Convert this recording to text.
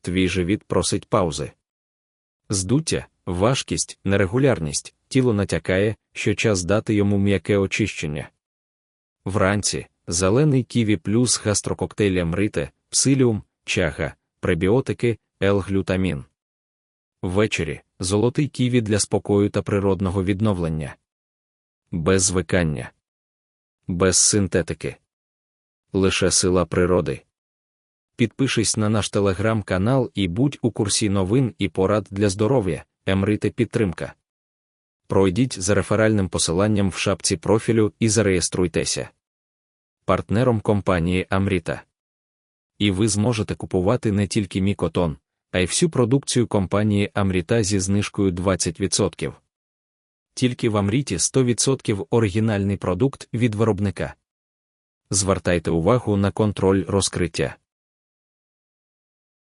твій живіт просить паузи. Здуття, важкість, нерегулярність, тіло натякає, що час дати йому м'яке очищення. Вранці зелений ківі плюс гастрококтейль Амрите, псиліум, чага, пребіотики, L-глютамін. Ввечері золотий ківі для спокою та природного відновлення. Без звикання. Без синтетики. Лише сила природи. Підпишись на наш телеграм-канал і будь у курсі новин і порад для здоров'я, Емрите підтримка. Пройдіть за реферальним посиланням в шапці профілю і зареєструйтеся. Партнером компанії Амріта. І ви зможете купувати не тільки мікотон, а й всю продукцію компанії Амріта зі знижкою 20%. Тільки в Амріті 100% оригінальний продукт від виробника. Звертайте увагу на контроль розкриття.